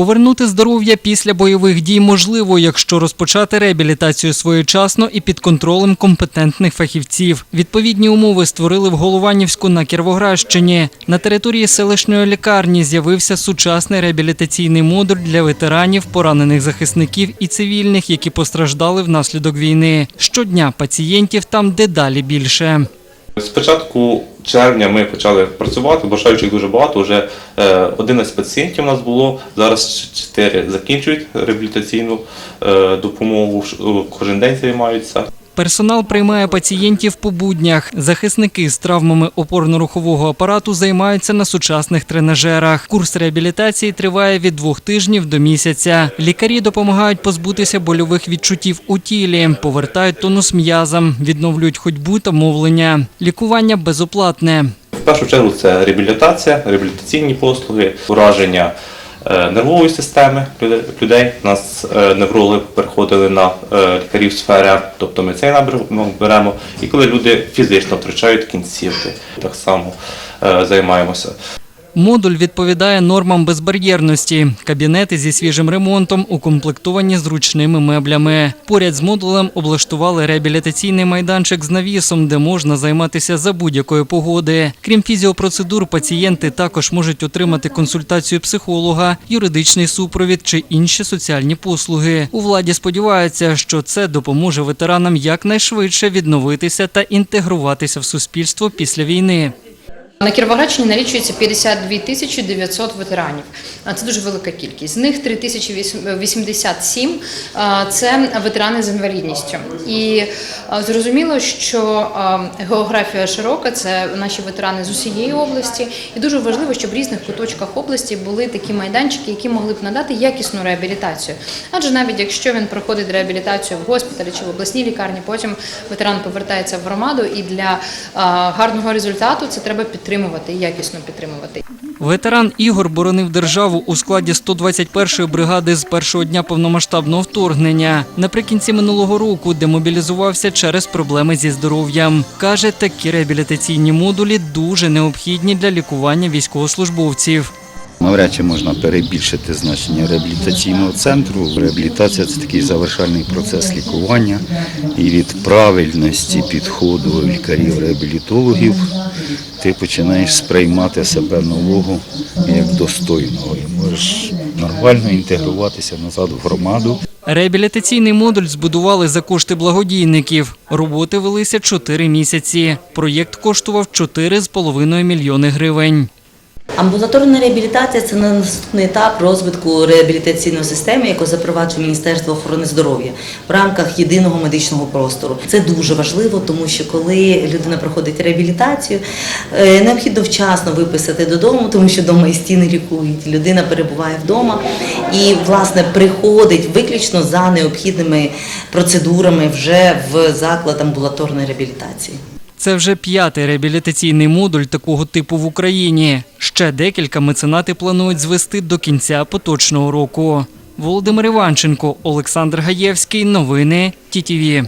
Повернути здоров'я після бойових дій можливо, якщо розпочати реабілітацію своєчасно і під контролем компетентних фахівців. Відповідні умови створили в Голованівську на Кіровоградщині. На території селищної лікарні з'явився сучасний реабілітаційний модуль для ветеранів, поранених захисників і цивільних, які постраждали внаслідок війни. Щодня пацієнтів там дедалі більше. З початку червня ми почали працювати, бажаючих дуже багато. Вже е, 11 пацієнтів у нас було. Зараз 4 закінчують реабілітаційну е, допомогу. е, Кожен день займаються. Персонал приймає пацієнтів по буднях. Захисники з травмами опорно-рухового апарату займаються на сучасних тренажерах. Курс реабілітації триває від двох тижнів до місяця. Лікарі допомагають позбутися больових відчуттів у тілі, повертають тонус м'язам, відновлюють ходьбу та мовлення. Лікування безоплатне. В першу чергу це реабілітація, реабілітаційні послуги, ураження нервової системи людей. У нас е, неврологи переходили на е, лікарів сфери, тобто ми цей напрямок беремо. І коли люди фізично втрачають кінцівки, так само е, займаємося. Модуль відповідає нормам безбар'єрності. Кабінети зі свіжим ремонтом укомплектовані зручними меблями. Поряд з модулем облаштували реабілітаційний майданчик з навісом, де можна займатися за будь-якої погоди. Крім фізіопроцедур, пацієнти також можуть отримати консультацію психолога, юридичний супровід чи інші соціальні послуги. У владі сподіваються, що це допоможе ветеранам якнайшвидше відновитися та інтегруватися в суспільство після війни. На Кіровоградщині налічується 52 тисячі 900 ветеранів. Це дуже велика кількість. З них 3087 а, – це ветерани з інвалідністю. І зрозуміло, що географія широка, це наші ветерани з усієї області. І дуже важливо, щоб в різних куточках області були такі майданчики, які могли б надати якісну реабілітацію. Адже навіть якщо він проходить реабілітацію в госпіталі чи в обласній лікарні, потім ветеран повертається в громаду, і для гарного результату це треба підтримувати якісно підтримувати. Ветеран Ігор боронив державу у складі 121-ї бригади з першого дня повномасштабного вторгнення. Наприкінці минулого року демобілізувався через проблеми зі здоров'ям. Каже, такі реабілітаційні модулі дуже необхідні для лікування військовослужбовців. Навряд чи можна перебільшити значення реабілітаційного центру. Реабілітація це такий завершальний процес лікування. І від правильності підходу лікарів-реабілітологів ти починаєш сприймати себе нового як достойного. І можеш нормально інтегруватися назад в громаду. Реабілітаційний модуль збудували за кошти благодійників. Роботи велися 4 місяці. Проєкт коштував 4,5 мільйони гривень. Амбулаторна реабілітація це наступний етап розвитку реабілітаційної системи, яку запроваджує Міністерство охорони здоров'я в рамках єдиного медичного простору. Це дуже важливо, тому що коли людина проходить реабілітацію, е, необхідно вчасно виписати додому, тому що вдома і стіни лікують. Людина перебуває вдома і власне приходить виключно за необхідними процедурами вже в заклад амбулаторної реабілітації. Це вже п'ятий реабілітаційний модуль такого типу в Україні. Ще декілька меценати планують звести до кінця поточного року. Володимир Іванченко, Олександр Гаєвський. Новини ТІТІВІ.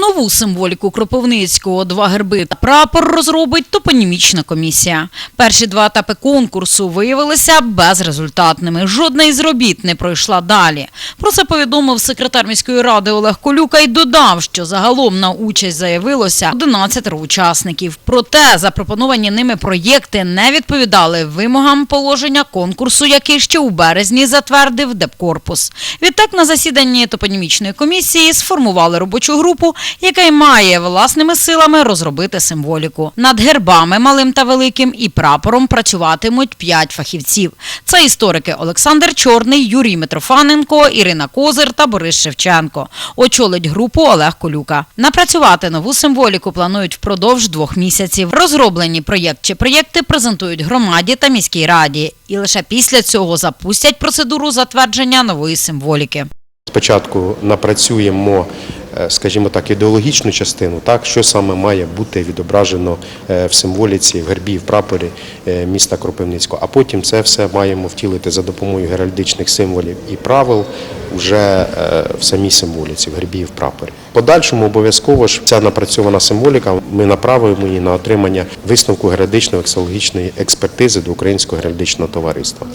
Нову символіку Кропивницького, два герби та прапор розробить топонімічна комісія. Перші два етапи конкурсу виявилися безрезультатними. Жодна із робіт не пройшла далі. Про це повідомив секретар міської ради Олег Колюка і додав, що загалом на участь заявилося 11 учасників. Проте запропоновані ними проєкти не відповідали вимогам положення конкурсу, який ще у березні затвердив Депкорпус. Відтак на засіданні топонімічної комісії сформували робочу групу, яка й має власними силами розробити символіку. Над гербами малим та великим і прапором працюватимуть п'ять фахівців. Це історики Олександр Чорний, Юрій Митрофаненко, Ірина Козир та Борис Шевченко. Очолить групу Олег Колюка. Напрацювати нову символіку планують впродовж двох місяців. Розроблені проєкт чи проєкти презентують громаді та міській раді. І лише після цього запустять процедуру затвердження нової символіки. Спочатку напрацюємо скажімо так, ідеологічну частину, так, що саме має бути відображено е, в символіці, в гербі, в прапорі е, міста Кропивницького. А потім це все маємо втілити за допомогою геральдичних символів і правил вже е, в самій символіці, в гербі в прапорі. Подальшому обов'язково ж ця напрацьована символіка, ми направимо її на отримання висновку геральдичної ексологічної експертизи до Українського геральдичного товариства.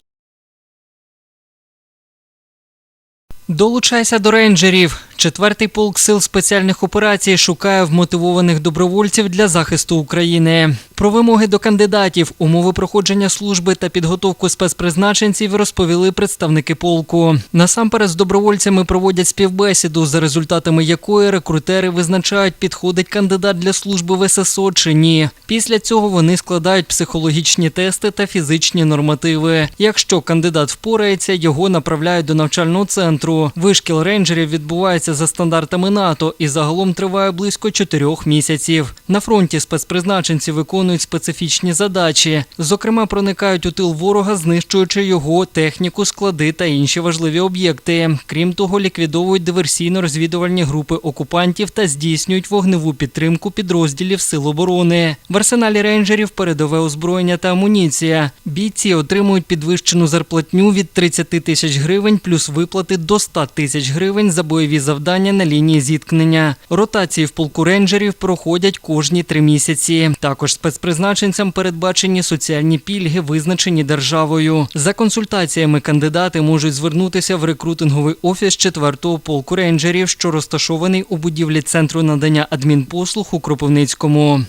Долучайся до рейнджерів. Четвертий полк сил спеціальних операцій шукає вмотивованих добровольців для захисту України. Про вимоги до кандидатів, умови проходження служби та підготовку спецпризначенців розповіли представники полку. Насамперед з добровольцями проводять співбесіду, за результатами якої рекрутери визначають, підходить кандидат для служби в ССО чи ні. Після цього вони складають психологічні тести та фізичні нормативи. Якщо кандидат впорається, його направляють до навчального центру. Вишкіл рейнджерів відбувається за стандартами НАТО і загалом триває близько чотирьох місяців. На фронті спецпризначенці виконують специфічні задачі. Зокрема, проникають у тил ворога, знищуючи його техніку, склади та інші важливі об'єкти. Крім того, ліквідовують диверсійно-розвідувальні групи окупантів та здійснюють вогневу підтримку підрозділів сил оборони. В арсеналі рейнджерів передове озброєння та амуніція. Бійці отримують підвищену зарплатню від 30 тисяч гривень плюс виплати до 100 тисяч гривень за бойові завдання на лінії зіткнення. Ротації в полку рейнджерів проходять кожні три місяці. Також спецпризначенцям передбачені соціальні пільги, визначені державою. За консультаціями кандидати можуть звернутися в рекрутинговий офіс 4-го полку рейнджерів, що розташований у будівлі центру надання адмінпослуг у Кропивницькому.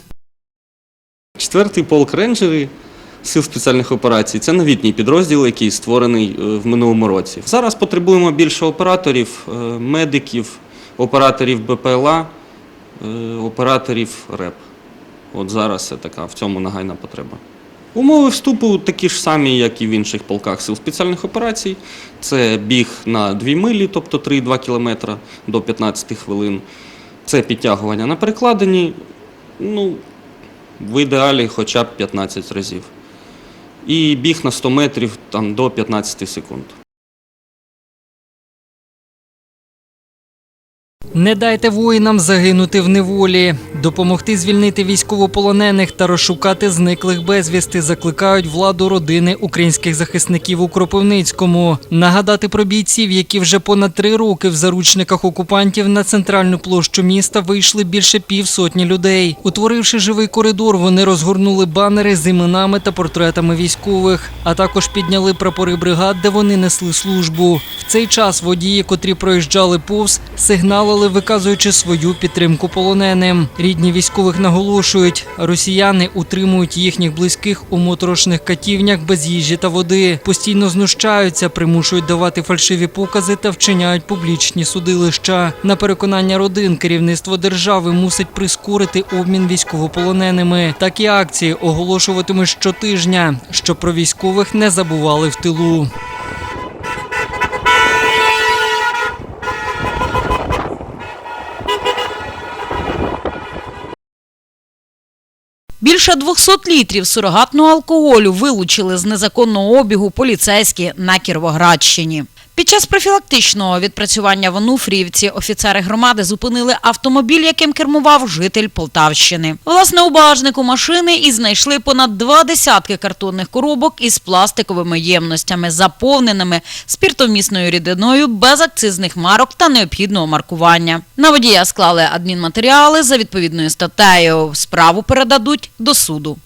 Четвертий полк рейнджери сил спеціальних операцій це новітній підрозділ, який створений е, в минулому році. Зараз потребуємо більше операторів, е, медиків, операторів БПЛА, е, операторів РЕП. От зараз це така в цьому нагайна потреба. Умови вступу такі ж самі, як і в інших полках сил спеціальних операцій. Це біг на 2 милі, тобто 3,2 км до 15 хвилин. Це підтягування на перекладині, ну, в ідеалі хоча б 15 разів. І біг на 100 метрів там, до 15 секунд. Не дайте воїнам загинути в неволі. Допомогти звільнити військовополонених та розшукати зниклих безвісти закликають владу родини українських захисників у Кропивницькому. Нагадати про бійців, які вже понад три роки в заручниках окупантів на центральну площу міста вийшли більше півсотні людей. Утворивши живий коридор, вони розгорнули банери з іменами та портретами військових, а також підняли прапори бригад, де вони несли службу. В цей час водії, котрі проїжджали повз, сигналили, виказуючи свою підтримку полоненим. Рідні військових наголошують, росіяни утримують їхніх близьких у моторошних катівнях без їжі та води, постійно знущаються, примушують давати фальшиві покази та вчиняють публічні судилища. На переконання родин керівництво держави мусить прискорити обмін військовополоненими. Такі акції оголошуватимуть щотижня, щоб про військових не забували в тилу. Більше 200 літрів сурогатного алкоголю вилучили з незаконного обігу поліцейські на Кіровоградщині. Під час профілактичного відпрацювання в Онуфріївці офіцери громади зупинили автомобіль, яким кермував житель Полтавщини. Власне, у багажнику машини і знайшли понад два десятки картонних коробок із пластиковими ємностями, заповненими спіртовмісною рідиною без акцизних марок та необхідного маркування. На водія склали адмінматеріали за відповідною статтею. Справу передадуть до суду.